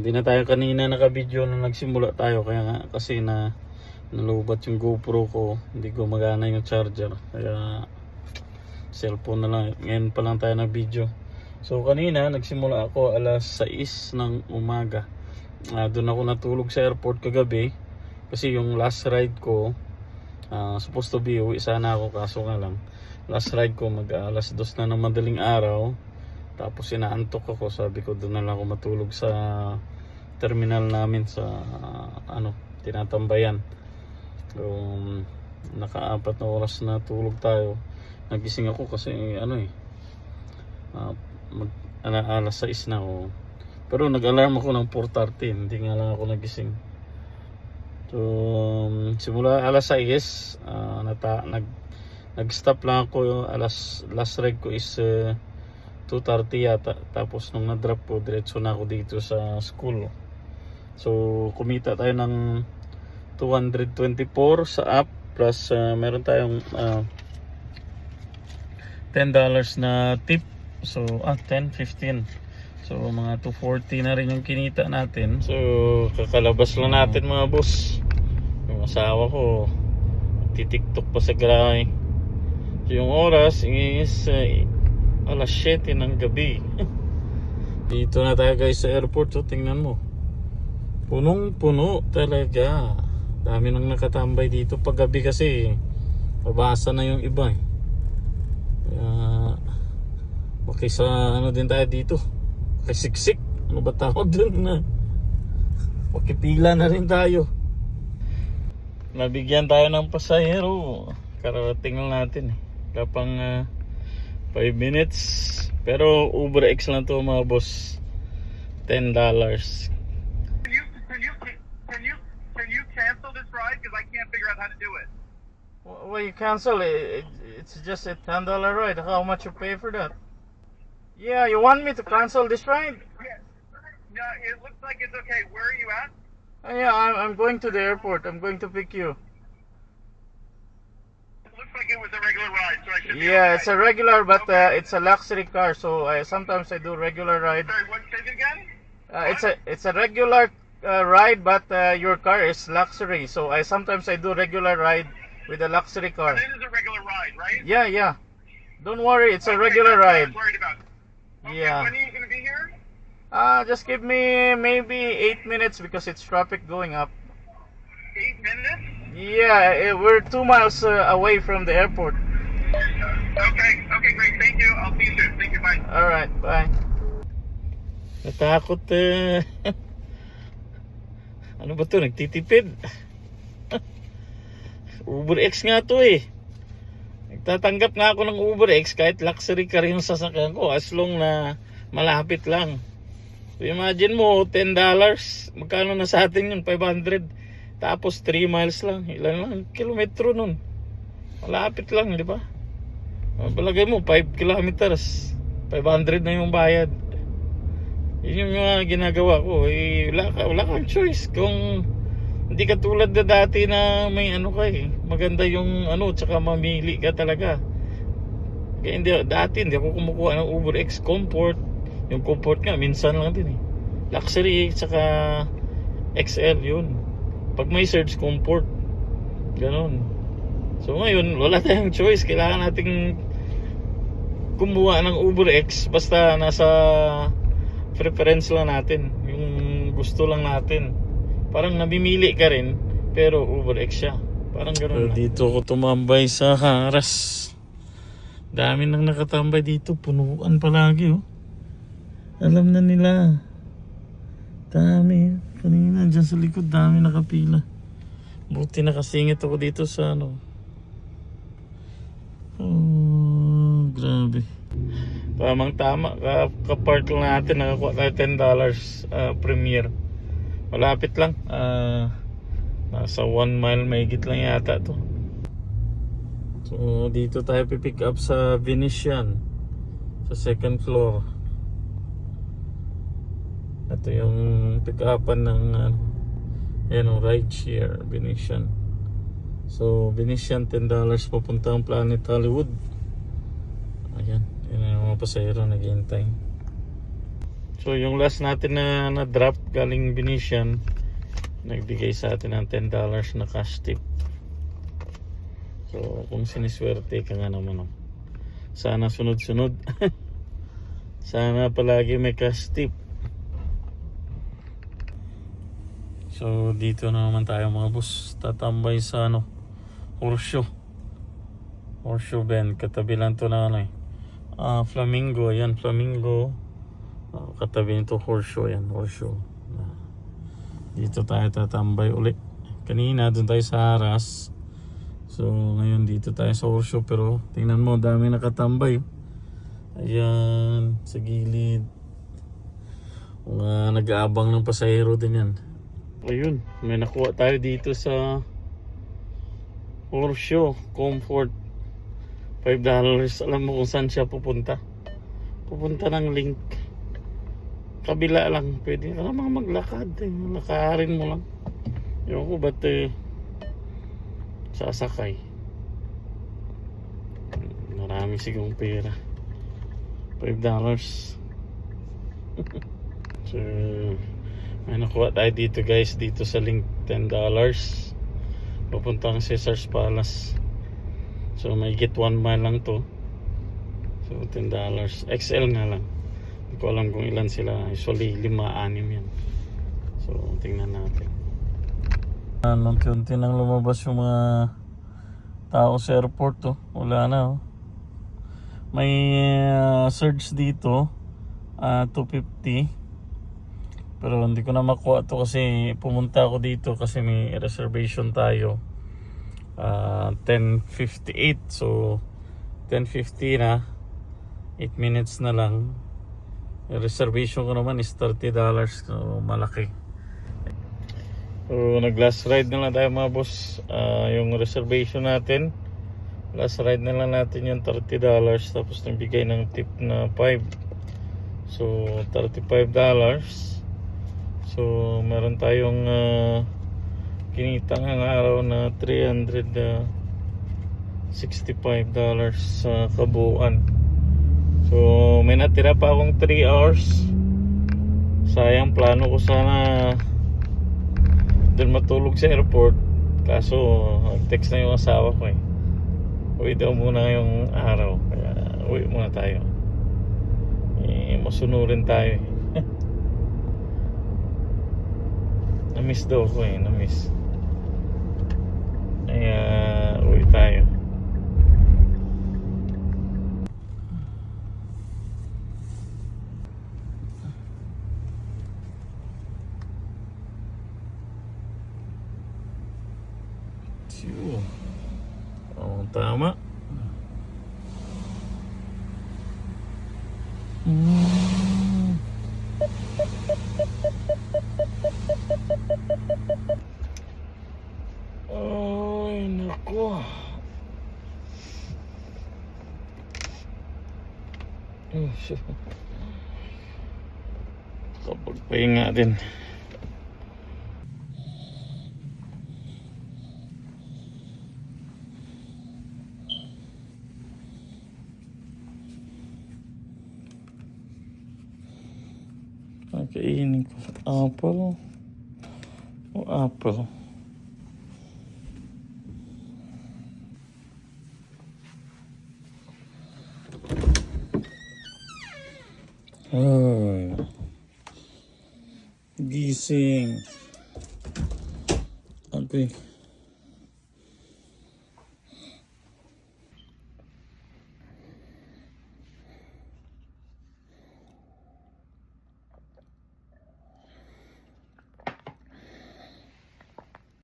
hindi na tayo kanina naka-video nung nagsimula tayo kaya nga kasi na nalubat yung GoPro ko, hindi ko magana yung charger. Kaya cellphone na lang. Ngayon pa lang tayo nag-video. So kanina nagsimula ako alas 6 ng umaga. Ah, doon ako natulog sa airport kagabi kasi yung last ride ko ah, supposed to be uwi sana ako kaso nga lang last ride ko mag alas 2 na ng madaling araw tapos inaantok ako. Sabi ko doon na lang ako matulog sa terminal namin sa ah, ano tinatambayan. So nakaapat na oras na tulog tayo. Nagising ako kasi ano eh ah, mag ala, alas 6 na ako. Pero nag-alarm ako ng 4.30 hindi nga lang ako nagising. So um, simula alas 6 ah, nata, nag nag-stop lang ako. Alas last ride ko is uh, 2.30 yata. Tapos nung na-drop ko diretso na ako dito sa school. So kumita tayo ng 224 sa app plus uh, meron tayong uh, $10 na tip. So ah 10 15 so mga 240 na rin yung kinita natin. So kakalabas lang natin mga boss. Yung asawa ko titiktok pa sa garahe so yung oras is uh, alas 7 ng gabi. Dito na tayo guys sa airport. So tingnan mo. Punong puno talaga. Dami nang nakatambay dito. Pag gabi kasi pabasa na yung iba eh. Kaya okay sa ano din tayo dito. Kay siksik ano ba tawag dun na? Makipila na rin tayo. Nabigyan tayo ng pasahero. Karating lang natin eh. Kapang 5 minutes pero Uber X lang to mga boss $10 Can you can you can you can you cancel this ride because I can't figure out how to do it. Well, you cancel it. It's just a ten dollar ride. How much you pay for that? Yeah, you want me to cancel this ride? Yeah. No, it looks like it's okay. Where are you at? Uh, yeah, I'm, I'm going to the airport. I'm going to pick you. It was a regular ride, so I should Yeah, okay. it's a regular, but uh, it's a luxury car. So I sometimes I do regular ride. Sorry, what say it again? Uh, it's a it's a regular uh, ride, but uh, your car is luxury. So I sometimes I do regular ride with a luxury car. It is a regular ride, right? Yeah, yeah. Don't worry, it's a regular that's what I ride. worried about. Okay, Yeah. When are you going to be here? Uh, just give me maybe eight minutes because it's traffic going up. Yeah, eh, we're two miles uh, away from the airport. Okay. Okay, great. Thank you. I'll see you soon. Thank you. Bye. Alright, bye. Natakot eh. ano ba to? Nagtitipid. Uber X nga to eh. Nagtatanggap nga ako ng Uber X kahit luxury car yung sasakyan ko as long na malapit lang. So imagine mo, $10. Magkano na sa atin yun? 500. Tapos 3 miles lang. Ilan lang kilometro nun. Malapit lang, di ba? Ah, Palagay mo, 5 kilometers. 500 na yung bayad. Yun yung mga ginagawa ko. Eh, wala, ka, wala kang choice. Kung hindi ka tulad na dati na may ano ka eh. Maganda yung ano, tsaka mamili ka talaga. Kaya hindi, dati hindi ako kumukuha ng Uber X Comfort. Yung Comfort nga, minsan lang din eh. Luxury, tsaka XL yun. Pag may search Comfort. Ganon. So ngayon, wala tayong choice. Kailangan nating kumuha ng Uber X basta nasa preference lang natin. Yung gusto lang natin. Parang namimili ka rin, pero Uber X siya. Parang gano'n. dito ako tumambay sa haras. Dami nang nakatambay dito. Punuan palagi oh. Alam na nila. Dami. Kanina dyan sa likod, dami nakapila. Buti nakasingit ako dito sa ano. Oh, grabe. Tamang tama, ka, ka-park lang natin, nakakuha tayo $10 uh, premier. Malapit lang. Ah, nasa 1 mile mahigit lang yata to. So, dito tayo pipick up sa Venetian. Sa second floor. Ito yung pick upan ng uh, yan, yung ride share, Venetian. So, Venetian $10 papuntang Planet Hollywood. Ayan, yun ang mga pasahero naghihintay. So yung last natin na na-drop galing Venetian, nagbigay sa atin ng $10 na cash tip. So kung siniswerte ka nga naman, oh. sana sunod-sunod. sana palagi may cash tip. So dito na naman tayo mga boss, tatambay sa ano, Horseshoe. Horseshoe Bend, katabi lang to na ano eh. Ah, Flamingo, yan, Flamingo. Ah, katabi nito Horseshoe, yan, Horseshoe. Ah, dito tayo tatambay ulit. Kanina, doon tayo sa Haras. So, ngayon dito tayo sa Horseshoe, pero tingnan mo, dami nakatambay. Ayan, sa gilid. Mga nag-aabang ng pasahero din yan. Ayun, may nakuha tayo dito sa Horseshoe Comfort. $5 Alam mo kung saan siya pupunta? Pupunta ng link. Kabila lang. Pwede ka naman maglakad. Eh. Lakarin mo lang. Ewan ko ba't eh, sasakay. Marami sigong pera. $5. so, may nakuha tayo dito guys. Dito sa link $10. Papuntang Caesar's Palace. So may get 1 mile lang to. So $10. XL nga lang. Hindi ko alam kung ilan sila. Usually 5-6 yan. So tingnan natin. Unti-unti nang lumabas yung mga tao sa airport to. Wala na oh. May uh, surge dito. ah 250. Pero hindi ko na makuha to kasi pumunta ako dito kasi may reservation tayo. Ah, 10.58 so 10.50 na. 8 minutes na lang. Reservation ko naman is 30 dollars. So malaki. So nag last ride na lang tayo mga boss. Ah, yung reservation natin. Last ride na lang natin yung 30 dollars. Tapos nagbigay ng tip na 5 so 35 dollars so meron tayong ah, kinita ng araw na 365 dollars sa kabuuan. So may natira pa akong 3 hours. Sayang plano ko sana doon matulog sa airport. Kaso text na yung asawa ko eh. Uwi daw muna yung araw. Kaya uwi muna tayo. Eh, masunurin tayo eh. Na-miss daw ko eh, na-miss. Kaya uwi tayo. Siyo. Oo, tama. Mm. so pagpahinga din Okay, ini apple? O apple. Ay. Gising. Okay.